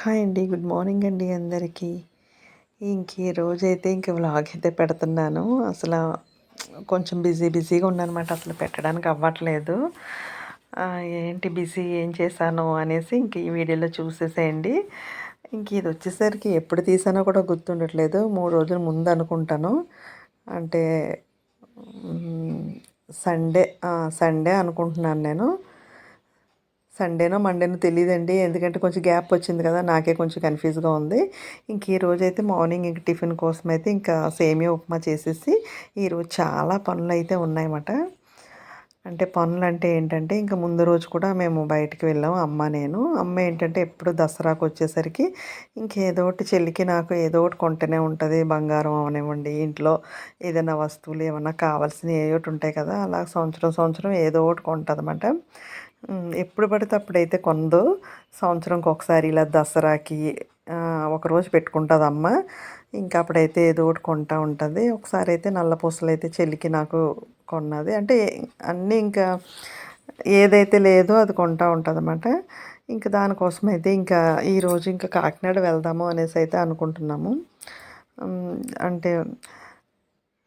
Hi అండి good morning అండి అందరికీ. ఇంక ఈ రోజైతే ఇంక వ్లాగ్ అయితే పెడుతున్నాను. అసలు కొంచెం బిజీ బిజీగా ఉన్నానమాట అసలు పెట్టడానికి అవ్వట్లేదు. ఏంటి బిజీ ఏం చేశాను అనేసి ఇంక ఈ వీడియోలో చూసేసేయండి. ఇంక ఇది వచ్చేసరికి ఎప్పుడు తీసానో కూడా గుర్తుండట్లేదు మూడు రోజుల ముందు అనుకుంటాను. అంటే సండే సండే అనుకుంటున్నాను నేను. సండేనో మండేనో తెలియదండి ఎందుకంటే కొంచెం గ్యాప్ వచ్చింది కదా నాకే కొంచెం కన్ఫ్యూజ్గా ఉంది. ఇంక ఈ రోజు అయితే మార్నింగ్ ఇంక టిఫిన్ కోసం అయితే ఇంకా సేమియా ఉప్మా చేసేసి ఈరోజు చాలా పనులు అయితే ఉన్నాయన్నమాట. అంటే పనులు అంటే ఏంటంటే ఇంకా ముందు రోజు కూడా మేము బయటికి వెళ్ళాం అమ్మ నేను. అమ్మ ఏంటంటే ఎప్పుడు దసరాకు వచ్చేసరికి ఇంకేదో ఒకటి చెల్లికి నాకు ఏదో ఒకటి కొంటూనే ఉంటుంది బంగారం అవనివ్వండి ఇంట్లో ఏదైనా వస్తువులు ఏమైనా కావాల్సినవి ఏ ఒకటి ఉంటాయి కదా అలా సంవత్సరం సంవత్సరం ఏదో ఒకటి కొంటుంది ఉమ్, ఎప్పుడు పడితే అప్పుడైతే కొందో. సంవత్సరంకి ఒకసారి ఇలా దసరాకి ఒకరోజు పెట్టుకుంటుంది అమ్మ ఇంకా అప్పుడైతే ఏదో ఒకటి కొంటా ఉంటుంది. ఒకసారి అయితే నల్ల పూసలు అయితే చెల్లికి నాకు కొన్నది. అంటే అన్నీ ఇంకా ఏదైతే లేదో అది కొంటా ఉంటుంది అన్నమాట ఇంకా దానికోసం అయితే ఇంకా ఈరోజు ఇంకా కాకినాడ వెళ్దాము అనేసి అయితే అనుకుంటున్నాము. అంటే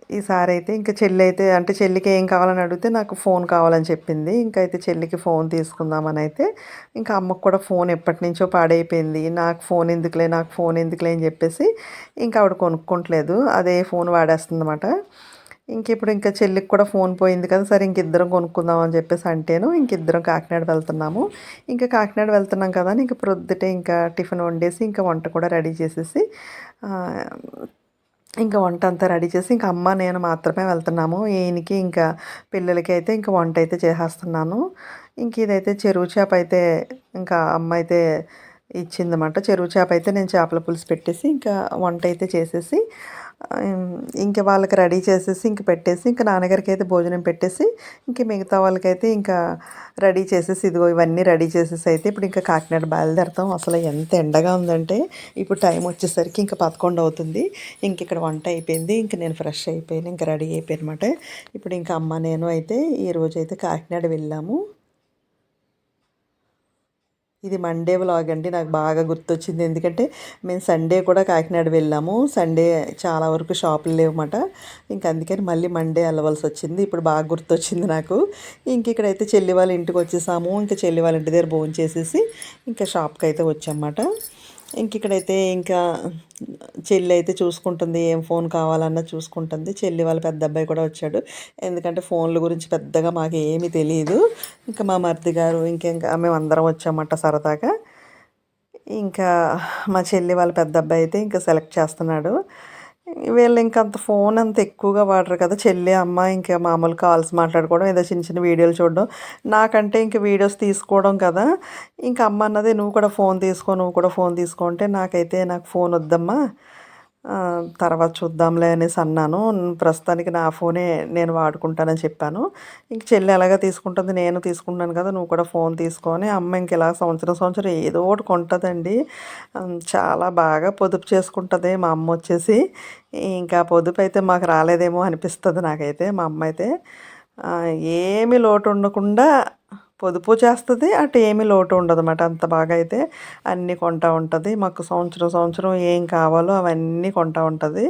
ఈసారి అయితే ఇంకా చెల్లి అయితే అంటే చెల్లికి ఏం కావాలని అడిగితే నాకు ఫోన్ కావాలని చెప్పింది. ఇంకా అయితే చెల్లికి ఫోన్ తీసుకుందామని అయితే ఇంకా అమ్మకు కూడా ఫోన్ ఎప్పటి నుంచో పాడైపోయింది. నాకు ఫోన్ ఎందుకులే నాకు ఫోన్ ఎందుకులే అని చెప్పేసి ఇంకా ఆవిడ కొనుక్కోట్లేదు. అదే ఫోన్ వాడేస్తుంది అనమాట ఇంక ఇప్పుడు ఇంకా చెల్లికి కూడా ఫోన్ పోయింది కదా సరే ఇంకిద్దరం కొనుక్కుందాం అని చెప్పేసి అంటేను ఇంక ఇద్దరం కాకినాడ వెళ్తున్నాము. ఇంకా కాకినాడ వెళ్తున్నాం కదా అని ఇంక ప్రొద్దుటే ఇంకా టిఫిన్ వండేసి ఇంకా వంట కూడా రెడీ చేసేసి ఇంకా వంట అంతా రెడీ చేసి ఇంకా అమ్మ నేను మాత్రమే వెళ్తున్నాము. ఈయనకి ఇంకా పిల్లలకి అయితే ఇంకా వంట అయితే చేసేస్తున్నాను. ఇంక ఇదైతే చెరువు చేప అయితే ఇంకా అమ్మ అయితే ఇచ్చిందన్నమాట. చెరువు చేప అయితే నేను చేపల పులుసు పెట్టేసి ఇంకా వంట అయితే చేసేసి ఇంకా వాళ్ళకి రెడీ చేసేసి ఇంక పెట్టేసి ఇంకా నాన్నగారికి అయితే భోజనం పెట్టేసి ఇంక మిగతా వాళ్ళకైతే ఇంకా రెడీ చేసేసి ఇదిగో ఇవన్నీ రెడీ చేసేసి అయితే ఇప్పుడు ఇంకా కాకినాడ బయలుదేరతాం. అసలు ఎంత ఎండగా ఉందంటే ఇప్పుడు టైం వచ్చేసరికి ఇంకా పదకొండు అవుతుంది. ఇంక ఇక్కడ వంట అయిపోయింది. ఇంక నేను ఫ్రెష్ అయిపోయాను. ఇంకా రెడీ అయిపోయాను అనమాట ఇప్పుడు ఇంకా అమ్మ నేను అయితే ఈ రోజు అయితే కాకినాడ వెళ్ళాము. ఇది మండే వ్లాగ్ అండి. నాకు బాగా గుర్తొచ్చింది. ఎందుకంటే మేము సండే కూడా కాకినాడ వెళ్ళాము. సండే చాలా వరకు షాపులు లేవన్నమాట. ఇంక అందుకని మళ్ళీ మండే వెళ్ళవలసి వచ్చింది. ఇప్పుడు బాగా గుర్తొచ్చింది నాకు. ఇంక ఇక్కడైతే చెల్లి వాళ్ళ ఇంటికి వచ్చేసాము. ఇంకా చెల్లి వాళ్ళ ఇంటి దగ్గర భోజనం చేసేసి ఇంకా షాప్కి అయితే వచ్చామన్నమాట. ఇంక ఇక్కడైతే ఇంకా చెల్లి అయితే చూసుకుంటుంది ఏం ఫోన్ కావాలన్నా చూసుకుంటుంది. చెల్లి వాళ్ళ పెద్ద అబ్బాయి కూడా వచ్చాడు. ఎందుకంటే ఫోన్ల గురించి పెద్దగా మాకు ఏమీ తెలియదు ఇంకా మా మరిది గారు ఇంకింకా మేము అందరం వచ్చామంట సరదాగా. ఇంకా మా చెల్లి వాళ్ళ పెద్ద అబ్బాయి అయితే ఇంకా సెలెక్ట్ చేస్తున్నాడు. వీళ్ళు ఇంకంత ఫోన్ అంత ఎక్కువగా వాడరు కదా. చెల్లి అమ్మ ఇంకా మామూలు కాల్స్ మాట్లాడుకోవడం ఏదో చిన్న చిన్న వీడియోలు చూడడం. నాకంటే ఇంక వీడియోస్ తీసుకోవడం కదా. ఇంకా అమ్మ అన్నది నువ్వు కూడా ఫోన్ తీసుకో నువ్వు కూడా ఫోన్ తీసుకో అంటే నాకైతే నాకు ఫోన్ వద్దమ్మా. తర్వాత చూద్దాంలే అనేసి అన్నాను. ప్రస్తుతానికి నా ఫోనే నేను వాడుకుంటానని చెప్పాను. ఇంక చెల్లి ఎలాగా తీసుకుంటుంది నేను తీసుకుంటాను కదా నువ్వు కూడా ఫోన్ తీసుకొని అమ్మ ఇంక ఇలా సంవత్సరం సంవత్సరం ఏదో ఒకటి కొంటుందండి. చాలా బాగా పొదుపు చేసుకుంటుంది మా అమ్మ వచ్చేసి. ఇంకా పొదుపు అయితే మాకు రాలేదేమో అనిపిస్తుంది నాకైతే మా అమ్మ అయితే. ఏమి లోటు ఉండకుండా పొదుపు చేస్తుంది అటు ఏమీ లోటు ఉండదు అన్నమాట అంత బాగా అయితే అన్నీ కొంటా ఉంటుంది. మాకు సంవత్సరం సంవత్సరం ఏం కావాలో అవన్నీ కొంటా ఉంటుంది.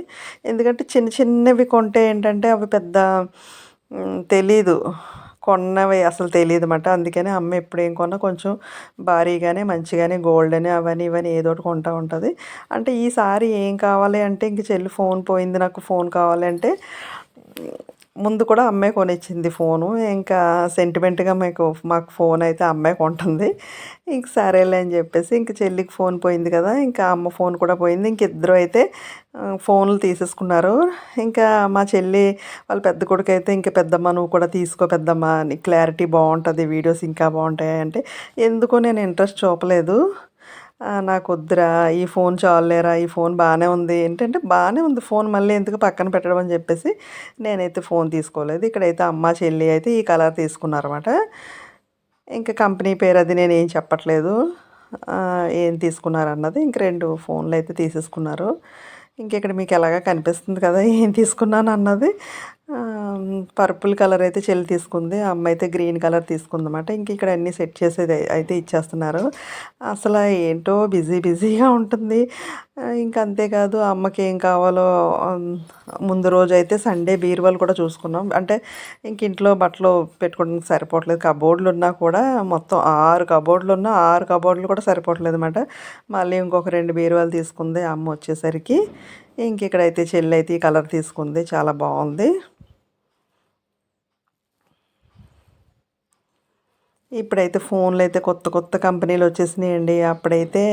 ఎందుకంటే చిన్న చిన్నవి కొంటే ఏంటంటే అవి పెద్ద తెలీదు. కొన్నవి అసలు తెలియదు అన్నమాట అందుకని అమ్మ ఎప్పుడు ఏం కొన్నా కొంచెం భారీగానే మంచిగానే గోల్డ్ అని అవన్నీ ఇవన్నీ ఏదో ఒకటి కొంటా ఉంటుంది. అంటే ఈసారి ఏం కావాలి అంటే ఇంక చెల్లి ఫోన్ పోయింది నాకు ఫోన్ కావాలి అంటే ముందు కూడా అమ్మాయి కొనిచ్చింది ఫోను. ఇంకా సెంటిమెంట్గా మీకు మాకు ఫోన్ అయితే అమ్మాయి కొంటుంది. ఇంక సరేలే అని చెప్పేసి ఇంక చెల్లికి ఫోన్ పోయింది కదా ఇంకా అమ్మ ఫోన్ కూడా పోయింది. ఇంక ఇద్దరు అయితే ఫోన్లు తీసేసుకున్నారు. ఇంకా మా చెల్లి వాళ్ళ పెద్ద కొడుకు అయితే ఇంకా పెద్దమ్మ నువ్వు కూడా తీసుకో పెద్దమ్మ అని క్లారిటీ బాగుంటుంది వీడియోస్ ఇంకా బాగుంటాయి అంటే ఎందుకో నేను ఇంట్రెస్ట్ చూపలేదు. నాకు వద్దురా ఈ ఫోన్ చాలలేరా ఈ ఫోన్ బాగానే ఉంది. ఏంటంటే బాగానే ఉంది ఫోన్ మళ్ళీ ఎందుకు పక్కన పెట్టడం అని చెప్పేసి నేనైతే ఫోన్ తీసుకోలేదు. ఇక్కడైతే అమ్మ చెల్లి అయితే ఈ కలర్ తీసుకున్నారన్నమాట. ఇంకా కంపెనీ పేరు అది నేను ఏం చెప్పట్లేదు ఏం తీసుకున్నారు అన్నది ఇంక రెండు ఫోన్లు అయితే తీసేసుకున్నారు. ఇంక ఇక్కడ మీకు ఎలాగా కనిపిస్తుంది కదా ఏం తీసుకున్నాను అన్నది పర్పుల్ కలర్ అయితే చెల్లి తీసుకుంది. అమ్మ అయితే గ్రీన్ కలర్ తీసుకుందన్నమాట. ఇంక ఇక్కడ అన్నీ సెట్ చేసేది అయితే ఇచ్చేస్తున్నారు. అసలు ఏంటో బిజీ బిజీగా ఉంటుంది. ఇంకా అంతేకాదు అమ్మకి ఏం కావాలో ముందు రోజు అయితే సండే బీరువాలు కూడా చూసుకున్నాం. అంటే ఇంక ఇంట్లో బట్టలు పెట్టుకోవడానికి సరిపోవట్లేదు. కబోర్డులు ఉన్నా కూడా మొత్తం ఆరు కబోర్డులు ఉన్నా ఆరు కబోర్డులు కూడా సరిపోవట్లేదు అనమాట మళ్ళీ ఇంకొక రెండు బీరువాలు తీసుకుంది అమ్మ వచ్చేసరికి. ఇంక ఇక్కడైతే చెల్లి అయితే ఈ కలర్ తీసుకుంది. చాలా బాగుంది. ఇప్పుడైతే ఫోన్లు అయితే కొత్త కొత్త కంపెనీలు వచ్చేసినాయండి అప్పుడైతే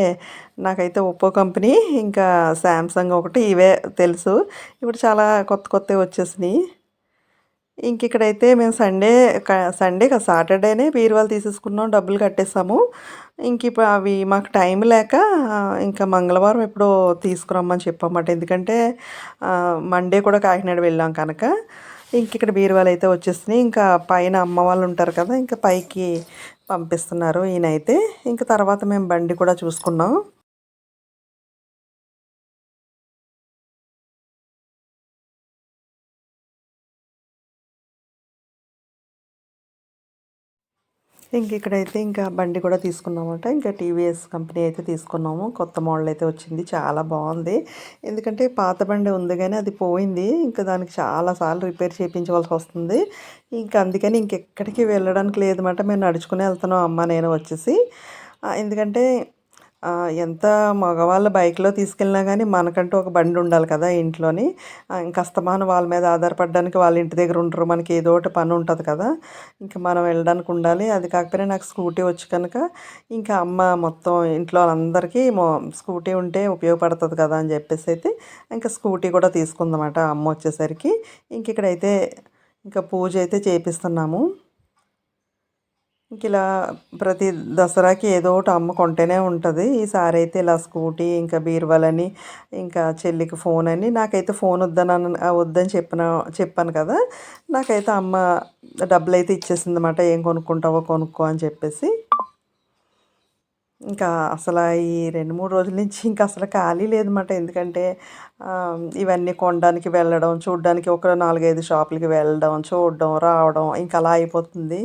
నాకైతే ఒప్పో కంపెనీ ఇంకా శాంసంగ్ ఒకటి ఇవే తెలుసు. ఇప్పుడు చాలా కొత్త కొత్తవి వచ్చేసినాయి. ఇంక ఇక్కడైతే మేము సండే సండే సాటర్డేనే బీరువాలు తీసేసుకున్నాం డబ్బులు కట్టేసాము. ఇంక ఇప్పుడు అవి మాకు టైం లేక ఇంకా మంగళవారం ఎప్పుడో తీసుకురమ్మని చెప్పామట. ఎందుకంటే మండే కూడా కాకినాడ వెళ్ళాం కనుక. ఇంక ఇక్కడ బీరువాలు అయితే వచ్చేసినాయి ఇంకా పైన అమ్మ వాళ్ళు ఉంటారు కదా ఇంకా పైకి పంపిస్తున్నారు ఈయనైతే. ఇంకా తర్వాత మేము బండి కూడా చూసుకున్నాం. ఇంక ఇక్కడైతే ఇంకా బండి కూడా తీసుకున్నామంట. ఇంకా టీవీఎస్ కంపెనీ అయితే తీసుకున్నాము. కొత్త మోడల్ అయితే వచ్చింది. చాలా బాగుంది. ఎందుకంటే పాత బండి ఉంది కానీ అది పోయింది. ఇంకా దానికి చాలాసార్లు రిపేర్ చేయించవలసి వస్తుంది. ఇంకా అందుకని ఇంకెక్కడికి వెళ్ళడానికి లేదన్నమాట. మేము నడుచుకుని వెళ్తున్నాం. అమ్మ నేను వచ్చేసి. ఎందుకంటే ఎంత మగవాళ్ళు బైక్లో తీసుకెళ్ళినా కానీ మనకంటూ ఒక బండి ఉండాలి కదా ఇంట్లోని. ఇంకా అస్తమానం వాళ్ళ మీద ఆధారపడడానికి వాళ్ళ ఇంటి దగ్గర ఉంటారు మనకి ఏదో ఒకటి పని ఉంటుంది కదా. ఇంకా మనం వెళ్ళడానికి ఉండాలి. అది కాకపోయినా నాకు స్కూటీ వచ్చి కనుక ఇంకా అమ్మ మొత్తం ఇంట్లో వాళ్ళందరికీ స్కూటీ ఉంటే ఉపయోగపడుతుంది కదా అని చెప్పేసి అయితే ఇంకా స్కూటీ కూడా తీసుకుందన్నమాట అమ్మ వచ్చేసరికి. ఇంక ఇక్కడైతే ఇంకా పూజ అయితే చేపిస్తున్నాము. ఇంక ఇలా ప్రతి దసరాకి ఏదో ఒకటి అమ్మ కొంటేనే ఉంటుంది. ఈసారి అయితే ఇలా స్కూటీ ఇంకా బీర్వాలని ఇంకా చెల్లికి ఫోన్ అని. నాకైతే ఫోన్ వద్దని వద్దని చెప్పిన చెప్పాను కదా. నాకైతే అమ్మ డబ్బులు అయితే ఇచ్చేసింది అనమాట ఏం కొనుక్కుంటావో కొనుక్కో అని చెప్పేసి. ఇంకా అసలు ఈ రెండు మూడు రోజుల నుంచి ఇంకా అసలు ఖాళీ లేదన్నమాట ఎందుకంటే ఇవన్నీ కొనడానికి వెళ్ళడం చూడడానికి ఒక నాలుగైదు షాపులకి వెళ్ళడం చూడడం రావడం ఇంకా అలా అయిపోతుంది.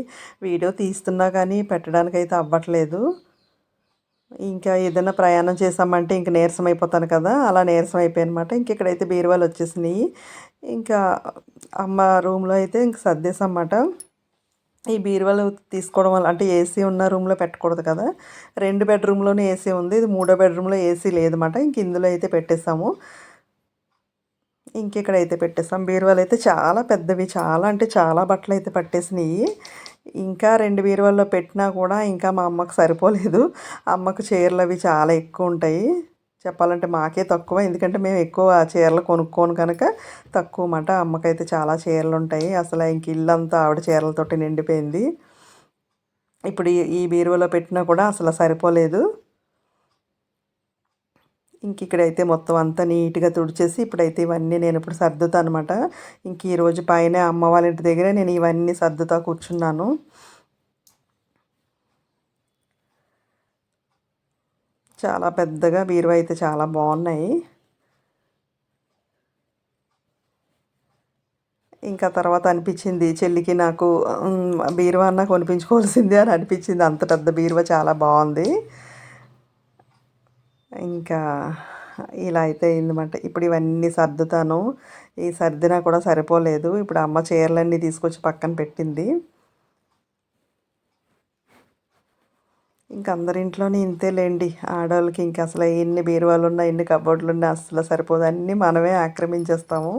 వీడియో తీస్తున్నా కానీ పెట్టడానికి అయితే అవ్వట్లేదు. ఇంకా ఏదైనా ప్రయాణం చేసామంటే ఇంక నీరసం అయిపోతాను కదా అలా నీరసం అయిపోయానమాట ఇంక ఇక్కడైతే బీరువాలు వచ్చేసినాయి. ఇంకా అమ్మ రూమ్లో అయితే ఇంక సర్దేసన్నమాట ఈ బీరువాలు తీసుకోవడం వల్ల అంటే ఏసీ ఉన్న రూమ్లో పెట్టకూడదు కదా. రెండు బెడ్రూమ్లోనే ఏసీ ఉంది. ఇది మూడో బెడ్రూమ్లో ఏసీ లేదన్నమాట. ఇంక ఇందులో అయితే పెట్టేస్తాము అయితే పెట్టేస్తాం బీరువాలు అయితే చాలా పెద్దవి. చాలా అంటే చాలా బట్టలు అయితే పట్టేసినాయి. ఇంకా రెండు బీరువాల్లో పెట్టినా కూడా ఇంకా మా అమ్మకు సరిపోలేదు. అమ్మకు చీరలు అవి చాలా ఎక్కువ ఉంటాయి. చెప్పాలంటే మాకే తక్కువ. ఎందుకంటే మేము ఎక్కువ చీరలు కొనుక్కోను కనుక తక్కువ మాట అమ్మకైతే చాలా చీరలు ఉంటాయి. అసలు ఇంక ఇల్లంతా ఆవిడ చీరలతోటి నిండిపోయింది. ఇప్పుడు ఈ బీరువాలో పెట్టినా కూడా అసలు సరిపోలేదు. ఇంక ఇక్కడైతే మొత్తం అంతా నీట్గా తుడిచేసి ఇప్పుడైతే ఇవన్నీ నేను ఇప్పుడు సర్దుతా అనమాట ఇంక ఈరోజు పైన అమ్మ వాళ్ళ ఇంటి దగ్గర నేను ఇవన్నీ సర్దుతా కూర్చున్నాను. చాలా పెద్దగా బీరువా అయితే చాలా బాగున్నాయి. ఇంకా తర్వాత అనిపించింది చెల్లికి నాకు బీరువా అన్న కొనిపించుకోవాల్సిందే అని అనిపించింది. అంత పెద్ద బీరువా చాలా బాగుంది. ఇంకా ఇలా అయితే అయిందన్నమాట. ఇప్పుడు ఇవన్నీ సర్దుతాను. ఈ సర్దినా కూడా సరిపోలేదు. ఇప్పుడు అమ్మ చీరలన్నీ తీసుకొచ్చి పక్కన పెట్టింది. ఇంక అందరింట్లోనే ఇంతేలేండి. ఆడవాళ్ళకి ఇంకా అసలు ఎన్ని బీరువాలు ఉన్నా ఎన్ని కబోర్డులు ఉన్నా అసలు సరిపోదు. అన్నీ మనమే ఆక్రమించేస్తాము.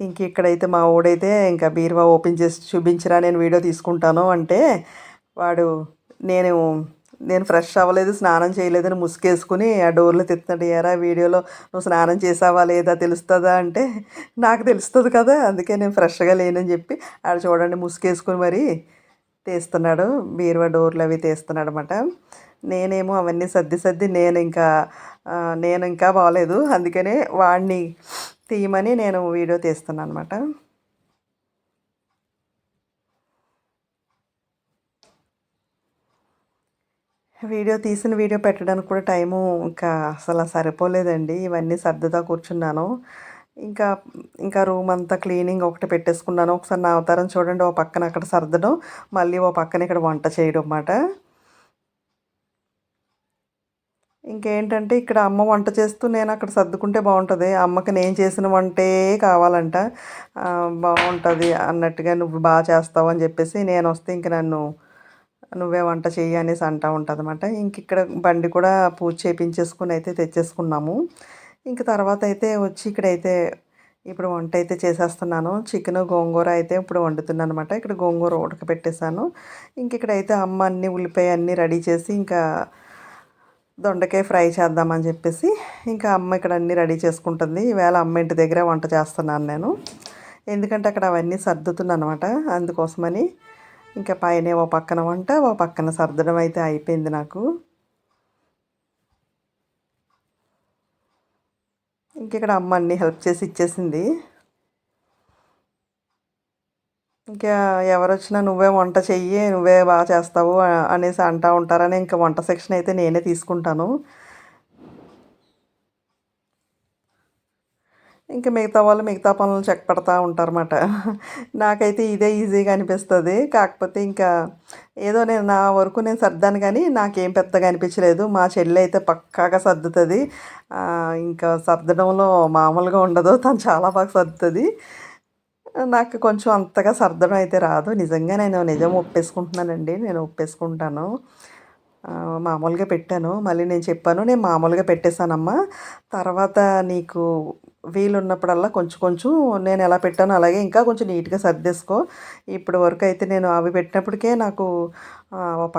ఇంక ఇక్కడైతే మా ఊడైతే ఇంకా బీరువా ఓపెన్ చేసి చూపించరా నేను వీడియో తీసుకుంటాను అంటే వాడు నేను నేను ఫ్రెష్ అవ్వలేదు స్నానం చేయలేదని ముసుగేసుకుని ఆ డోర్లో తిత్తున్నాడు. ఎరా వీడియోలో నువ్వు స్నానం చేసావా లేదా తెలుస్తుందా? అంటే నాకు తెలుస్తుంది కదా అందుకే నేను ఫ్రెష్గా లేనని చెప్పి ఆడ చూడండి ముసుగేసుకుని మరి తీస్తున్నాడు బీరువా డోర్లు అవి తీస్తున్నాడు అనమాట నేనేమో అవన్నీ సర్ది సర్ది నేను ఇంకా నేను ఇంకా బాగలేదు అందుకనే వాడిని తీయమని నేను వీడియో తీస్తున్నాను అనమాట వీడియో తీసిన వీడియో పెట్టడానికి కూడా టైము ఇంకా అసలు సరిపోలేదండి. ఇవన్నీ సర్దుతా కూర్చున్నాను. ఇంకా ఇంకా రూమ్ అంతా క్లీనింగ్ ఒకటి పెట్టేసుకున్నాను. ఒకసారి నా అవతారం చూడండి ఓ పక్కన అక్కడ సర్దడం మళ్ళీ ఓ పక్కన ఇక్కడ వంట చేయడం అన్నమాట. ఇంకేంటంటే ఇక్కడ అమ్మ వంట చేస్తూ నేను అక్కడ సర్దుకుంటే బాగుంటుంది. అమ్మకి నేను చేసిన వంటే కావాలంట. బాగుంటుంది అన్నట్టుగా నువ్వు బాగా చేస్తావు అని చెప్పేసి నేను వస్తే ఇంక నన్ను నువ్వే వంట చెయ్యి అనేసి అంటూ ఉంటుంది అనమాట ఇంక ఇక్కడ బండి కూడా పూజ చేయించేసుకుని అయితే తెచ్చేసుకున్నాము. ఇంక తర్వాత అయితే వచ్చి ఇక్కడైతే ఇప్పుడు వంట అయితే చేసేస్తున్నాను. చికెన్ గోంగూర అయితే ఇప్పుడు వండుతున్నాను అనమాట ఇక్కడ గోంగూర ఉడకపెట్టేశాను. ఇంక ఇక్కడైతే అమ్మ అన్ని ఉల్లిపాయ అన్నీ రెడీ చేసి ఇంకా దొండకాయ ఫ్రై చేద్దామని చెప్పేసి ఇంకా అమ్మ ఇక్కడ అన్నీ రెడీ చేసుకుంటుంది. ఈవేళ అమ్మ ఇంటి దగ్గర వంట చేస్తున్నాను నేను. ఎందుకంటే అక్కడ అవన్నీ సర్దుతున్నాను అనమాట అందుకోసమని ఇంకా పైన ఓ పక్కన వంట ఓ పక్కన సర్దడం అయితే అయిపోయింది నాకు. ఇక్కడ అమ్మ అన్ని హెల్ప్ చేసి ఇచ్చేసింది. ఇంకా ఎవరు వచ్చినా నువ్వే వంట చెయ్యి నువ్వే బాగా చేస్తావు అనేసి అంటూ ఉంటారని ఇంకా వంట సెక్షన్ అయితే నేనే తీసుకుంటాను. ఇంకా మిగతా వాళ్ళు మిగతా పనులు చెక్ పెడతా ఉంటారన్నమాట. నాకైతే ఇదే ఈజీగా అనిపిస్తుంది. కాకపోతే ఇంకా ఏదో నేను నా వరకు నేను సర్దాను కానీ నాకేం పెద్దగా అనిపించలేదు. మా చెల్లి అయితే పక్కాగా సర్దుతుంది. ఇంకా సర్దడంలో మామూలుగా ఉండదు. తను చాలా బాగా సర్దుతుంది. నాకు కొంచెం అంతగా సర్దడం అయితే రాదు. నిజంగా నేను నిజం ఒప్పేసుకుంటున్నానండి. నేను ఒప్పేసుకుంటాను. మామూలుగా పెట్టాను. మళ్ళీ నేను చెప్పాను నేను మామూలుగా పెట్టేశానమ్మా. తర్వాత నీకు వీలున్నప్పుడల్లా కొంచెం కొంచెం నేను ఎలా పెట్టానో అలాగే ఇంకా కొంచెం నీట్గా సర్దేసుకో. ఇప్పటి వరకు అయితే నేను అవి పెట్టినప్పటికే నాకు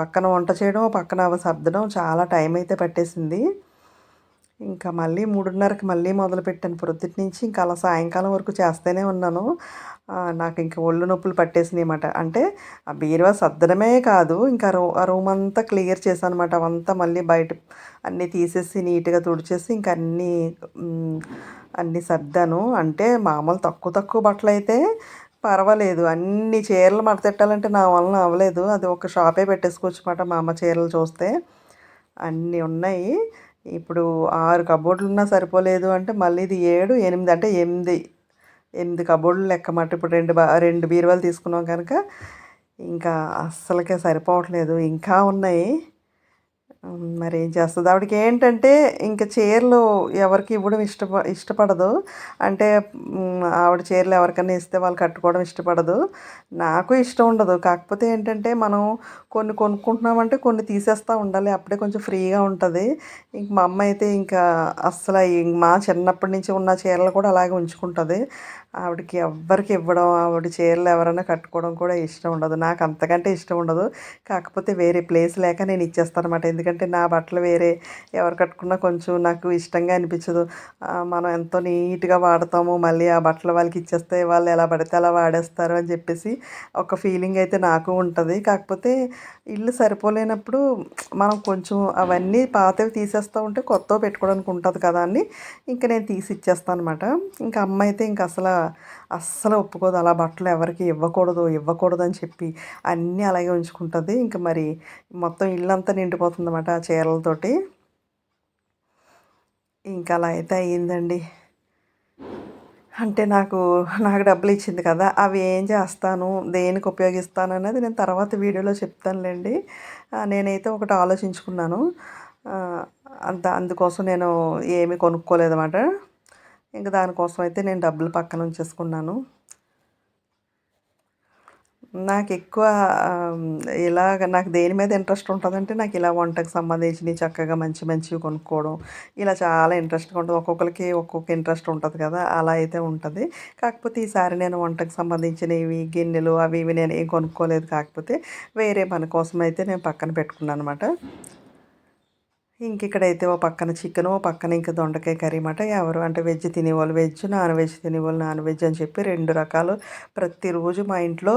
పక్కన వంట చేయడం పక్కన అవి సర్దడం చాలా టైం అయితే పట్టేసింది. ఇంకా మళ్ళీ మూడున్నరకి మళ్ళీ మొదలుపెట్టాను. ప్రొద్దుటి నుంచి ఇంకా అలా సాయంకాలం వరకు చేస్తూనే ఉన్నాను. నాకు ఇంకా ఒళ్ళు నొప్పులు పట్టేసినాయి అనమాట అంటే ఆ బీరువా సర్దడమే కాదు ఇంకా రూ ఆ రూమ్ అంతా క్లియర్ చేశాను అనమాట అవంతా మళ్ళీ బయట అన్నీ తీసేసి నీట్గా తుడిచేసి ఇంకా అన్నీ అన్నీ సర్దాను. అంటే మామూలు తక్కువ తక్కువ బట్టలు అయితే పర్వాలేదు. అన్ని చీరలు మడతెట్టాలంటే నా వలన అవ్వలేదు. అది ఒక షాపే పెట్టేసుకోవచ్చు అనమాట మా అమ్మ చీరలు చూస్తే. అన్నీ ఉన్నాయి. ఇప్పుడు ఆరు కబోర్డులు ఉన్నా సరిపోలేదు అంటే మళ్ళీ ఇది ఏడు ఎనిమిది అంటే ఎనిమిది. ఎనిమిది కబోర్డులు లెక్కమాట ఇప్పుడు రెండు బా రెండు బీరువాలు తీసుకున్నాం కనుక ఇంకా అస్సలకే సరిపోవట్లేదు. ఇంకా ఉన్నాయి. మరి ఏం చేస్తుంది? ఆవిడకి ఏంటంటే ఇంకా చీరలు ఎవరికి ఇవ్వడం ఇష్టప ఇష్టపడదు. అంటే ఆవిడ చీరలు ఎవరికైనా ఇస్తే వాళ్ళు కట్టుకోవడం ఇష్టపడదు. నాకు ఇష్టం ఉండదు. కాకపోతే ఏంటంటే మనం కొన్ని కొనుక్కుంటున్నామంటే కొన్ని తీసేస్తూ ఉండాలి. అప్పుడే కొంచెం ఫ్రీగా ఉంటుంది. ఇంక మా అమ్మ అయితే ఇంకా అస్సలు మా చిన్నప్పటి నుంచి ఉన్న చీరలు కూడా అలాగే ఉంచుకుంటుంది. ఆవిడకి ఎవ్వరికి ఇవ్వడం ఆవిడ చీరలు ఎవరైనా కట్టుకోవడం కూడా ఇష్టం ఉండదు. నాకు అంతకంటే ఇష్టం ఉండదు. కాకపోతే వేరే ప్లేస్ లేక నేను ఇచ్చేస్తాను అనమాట ఎందుకంటే నా బట్టలు వేరే ఎవరు కట్టుకున్నా కొంచెం నాకు ఇష్టంగా అనిపించదు. మనం ఎంతో నీట్గా వాడతాము. మళ్ళీ ఆ బట్టలు వాళ్ళకి ఇచ్చేస్తే వాళ్ళు ఎలా పడితే అలా వాడేస్తారు అని చెప్పేసి ఒక ఫీలింగ్ అయితే నాకు ఉంటుంది. కాకపోతే ఇల్లు సరిపోలేనప్పుడు మనం కొంచెం అవన్నీ పాతవి తీసేస్తూ ఉంటే కొత్తవి పెట్టుకోవడానికి ఉంటుంది కదా అని ఇంకా నేను తీసి ఇచ్చేస్తాను అనమాట ఇంకా అమ్మ అయితే ఇంకా అసలు అస్సలు ఒప్పుకోదు. అలా బట్టలు ఎవరికి ఇవ్వకూడదు ఇవ్వకూడదు అని చెప్పి అన్నీ అలాగే ఉంచుకుంటుంది. ఇంకా మరి మొత్తం ఇల్లంతా నిండిపోతుంది అన్నమాట ఆ చీరలతోటి. ఇంకా అలా అయితే అయ్యిందండి. అంటే నాకు నాకు డబ్బులు ఇచ్చింది కదా అవి ఏం చేస్తాను దేనికి ఉపయోగిస్తాను అనేది నేను తర్వాత వీడియోలో చెప్తానులేండి. నేనైతే ఒకటి ఆలోచించుకున్నాను. అంత అందుకోసం నేను ఏమీ కొనుక్కోలేదన్నమాట. ఇంకా దానికోసం అయితే నేను డబ్బులు పక్కన ఉంచేసుకున్నాను నాకు ఎక్కువ ఇలాగ నాకు దేని మీద ఇంట్రెస్ట్ ఉంటుందంటే నాకు ఇలా వంటకు సంబంధించినవి చక్కగా మంచి మంచివి కొనుక్కోవడం. ఇలా చాలా ఇంట్రెస్ట్గా ఉంటుంది. ఒక్కొక్కరికి ఒక్కొక్క ఇంట్రెస్ట్ ఉంటుంది కదా అలా అయితే ఉంటుంది. కాకపోతే ఈసారి నేను వంటకు సంబంధించినవి గిన్నెలు అవి ఇవి నేను ఏం కొనుక్కోలేదు. కాకపోతే వేరే పని కోసం అయితే నేను పక్కన పెట్టుకున్నాను అనమాట ఇంక ఇక్కడైతే ఓ పక్కన చికెన్ ఓ పక్కన ఇంకా దొండకాయ కర్రీ మాట ఎవరు అంటే వెజ్ తినేవాళ్ళు వెజ్ నాన్ వెజ్ తినేవాళ్ళు నాన్ వెజ్ అని చెప్పి రెండు రకాలు. ప్రతిరోజు మా ఇంట్లో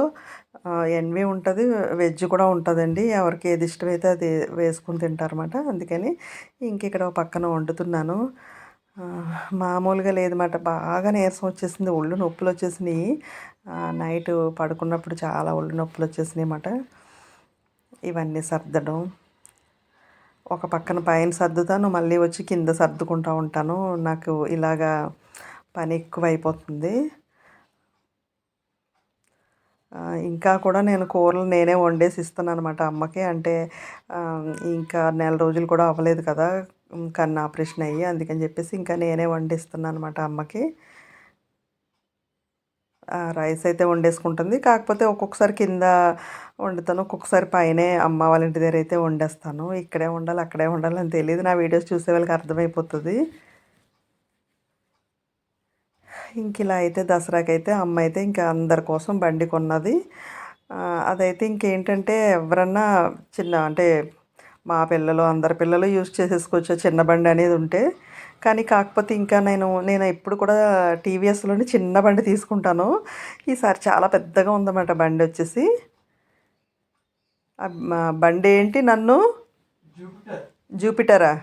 ఎన్వి ఉంటుంది వెజ్ కూడా ఉంటుందండి. ఎవరికి ఏది ఇష్టమైతే అది వేసుకుని తింటారన్నమాట అందుకని ఇంక ఇక్కడ పక్కన వండుతున్నాను. మామూలుగా లేదన్నమాట బాగా నీరసం వచ్చేసింది. ఒళ్ళు నొప్పులు వచ్చేసినాయి. నైట్ పడుకున్నప్పుడు చాలా ఒళ్ళు నొప్పులు వచ్చేసినాయి అన్నమాట. ఇవన్నీ సర్దడం. ఒక పక్కన పైన సర్దుతాను మళ్ళీ వచ్చి కింద సర్దుకుంటూ ఉంటాను. నాకు ఇలాగా పని ఎక్కువ అయిపోతుంది ఇంకా కూడా నేను కూరలు నేనే వండేసి ఇస్తాను అనమాట అమ్మకి. అంటే ఇంకా నెల రోజులు కూడా అవ్వలేదు కదా కన్ను ఆపరేషన్ అయ్యి అందుకని చెప్పేసి ఇంకా నేనే వండిస్తున్నాను అనమాట అమ్మకి. రైస్ అయితే వండేసుకుంటుంది. కాకపోతే ఒక్కొక్కసారి కింద వండుతాను. ఒక్కొక్కసారి పైనే అమ్మ వాళ్ళ ఇంటి దగ్గర అయితే వండేస్తాను. ఇక్కడే ఉండాలి అక్కడే ఉండాలి అని తెలియదు. నా వీడియోస్ చూసే వాళ్ళకి అర్థమైపోతుంది. ఇంక ఇలా అయితే దసరాకి అయితే అమ్మ అయితే ఇంకా అందరి కోసం బండి కొన్నది. అదైతే ఇంకేంటంటే ఎవరన్నా చిన్న అంటే మా పిల్లలు అందరి పిల్లలు యూజ్ చేసేసుకోవచ్చు. చిన్న బండి అనేది ఉంటే కానీ కాకపోతే ఇంకా నేను నేను ఎప్పుడు కూడా టీవీఎస్లోని చిన్న బండి తీసుకుంటాను. ఈసారి చాలా పెద్దగా ఉందన్నమాట బండి వచ్చేసి. బండి ఏంటి నన్ను? జూపిటరా.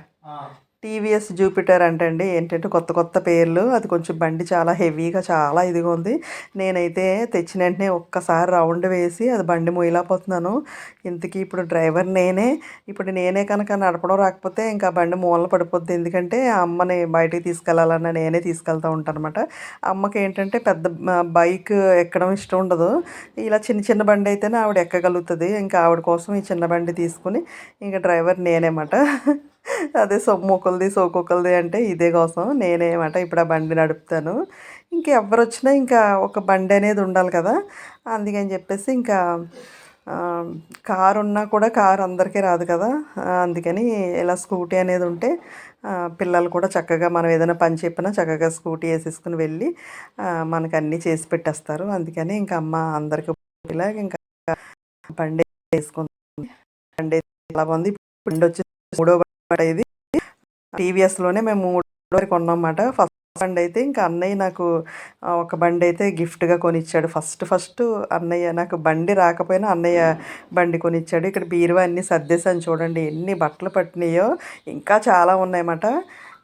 టీవీఎస్ జూపిటర్ అంటండి. ఏంటంటే కొత్త కొత్త పేర్లు. అది కొంచెం బండి చాలా హెవీగా చాలా ఇదిగా ఉంది. నేనైతే తెచ్చిన వెంటనే ఒక్కసారి రౌండ్ వేసి అది బండి మూయలేకపోతున్నాను. ఇంతకీ ఇప్పుడు డ్రైవర్ నేనే. ఇప్పుడు నేనే కనుక నడపడం రాకపోతే ఇంకా బండి మూలన పడిపోద్ది. ఎందుకంటే అమ్మని బయటికి తీసుకెళ్ళాలన్న నేనే తీసుకెళ్తూ ఉంటాను అనమాట అమ్మకి ఏంటంటే పెద్ద బైక్ ఎక్కడం ఇష్టం ఉండదు. ఇలా చిన్న చిన్న బండి అయితేనే ఆవిడ ఎక్కగలుగుతుంది. ఇంకా ఆవిడ కోసం ఈ చిన్న బండి తీసుకుని ఇంకా డ్రైవర్ నేనేమాట. అదే సొమ్ము సొమ్మొకలది సోకొకలది అంటే ఇదే కోసం. నేనేమంట ఇప్పుడు ఆ బండి నడుపుతాను. ఇంకెవరు వచ్చినా ఇంకా ఒక బండి అనేది ఉండాలి కదా. అందుకని చెప్పేసి ఇంకా కారు ఉన్నా కూడా కారు అందరికీ రాదు కదా. అందుకని ఇలా స్కూటీ అనేది ఉంటే పిల్లలు కూడా చక్కగా మనం ఏదైనా పని చెప్పినా చక్కగా స్కూటీ వేసేసుకుని వెళ్ళి మనకు అన్నీ చేసి పెట్టేస్తారు. అందుకని ఇంకా అమ్మ అందరికీ ఇలా ఇంకా బండి వేసుకుంటుంది బండి ఎలా ఉంది? బండి వచ్చి మూడో ఇది టీవీఎస్లోనే మేము మూడో వరకు కొన్నామాట ఫస్ట్ బండి అయితే ఇంకా అన్నయ్య నాకు ఒక బండి అయితే గిఫ్ట్గా కొనిచ్చాడు. ఫస్ట్ ఫస్ట్ అన్నయ్య నాకు బండి రాకపోయినా అన్నయ్య బండి కొనిచ్చాడు. ఇక్కడ బీరువా అన్నీ సర్దేశాను చూడండి ఎన్ని బట్టలు పట్టినాయో. ఇంకా చాలా ఉన్నాయన్నమాట.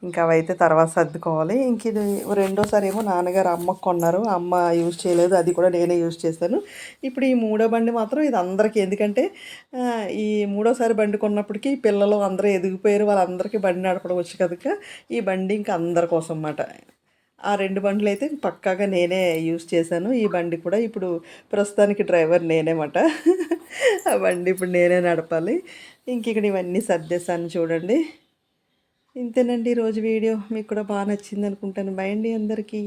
ఇంకా అవైతే తర్వాత సర్దుకోవాలి. ఇంక ఇది రెండోసారి ఏమో నాన్నగారు అమ్మకు కొన్నారు. అమ్మ యూజ్ చేయలేదు అది కూడా నేనే యూజ్ చేశాను. ఇప్పుడు ఈ మూడో బండి మాత్రం ఇది అందరికీ ఎందుకంటే ఈ మూడోసారి బండి కొన్నప్పటికీ పిల్లలు అందరూ ఎదిగిపోయారు. వాళ్ళందరికీ బండి నడపడం వచ్చు కనుక ఈ బండి ఇంకా అందరి కోసం అన్నమాట ఆ రెండు బండ్లు అయితే పక్కాగా నేనే యూజ్ చేశాను. ఈ బండి కూడా ఇప్పుడు ప్రస్తుతానికి డ్రైవర్ నేనేమాట. ఆ బండి ఇప్పుడు నేనే నడపాలి. ఇంక ఇక్కడ ఇవన్నీ సర్దేశాను చూడండి. ఇంతేనండి ఈరోజు వీడియో. మీకు కూడా బాగా నచ్చింది అనుకుంటాను బాయ్ అండి అందరికీ.